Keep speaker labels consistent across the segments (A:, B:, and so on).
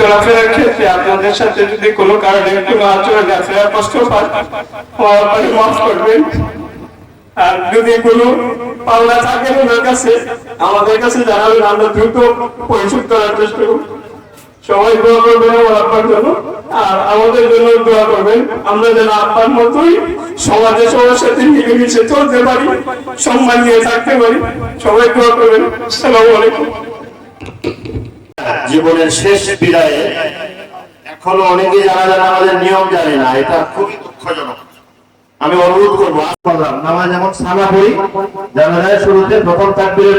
A: চলাফেরার ক্ষেত্রে আপনাদের সাথে যদি কোনো কারণে কোনো আচরণে আপনারা কষ্ট পান মাফ করবেন। আর যদি কোনো পাওনা থাকে ওনার কাছে, আমাদের কাছে জানাবেন, আমরা দ্রুত পরিশোধ করার চেষ্টা করব। সবাই দোয়া করবেন আমার আব্বার জন্য। আর আমাদের জন্য দোয়া করবেন। আমরা যেন আব্বার মতোই সমাজে সবার সাথে মিলেমিশে চলতে পারি, সম্মান নিয়ে থাকতে পারি। সবাই দোয়া করবেন। আসসালামু আলাইকুম।
B: জীবনের শেষ বিদায়ে, এখনও অনেকে জানা জানা আমাদের নিয়ম জানে না, এটা খুবই দুঃখজনক। আমি অনুরোধ করব নামাজ সানা পড়ি শুরুতে প্রথম তাকবীর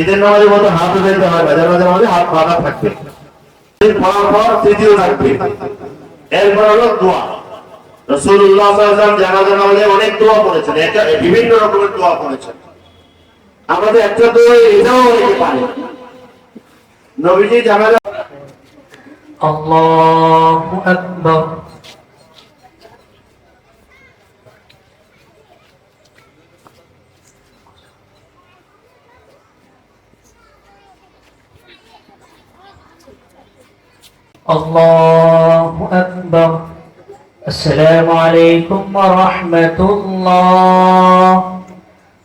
B: এদের নামাজের মতো হাত হয় হাত বাঁধা থাকবে। পর তৃতীয় এরপর হলো দোয়া। রাসূলুল্লাহ সাল্লাল্লাহু নামাজে অনেক দোয়া করেছেন বিভিন্ন রকমের দোয়া করেছেন। আমাদের একটা দোয়া এটাও অনেকে পারে নবীজি জানাজা
C: الله أكبر الله أكبر السلام عليكم ورحمة الله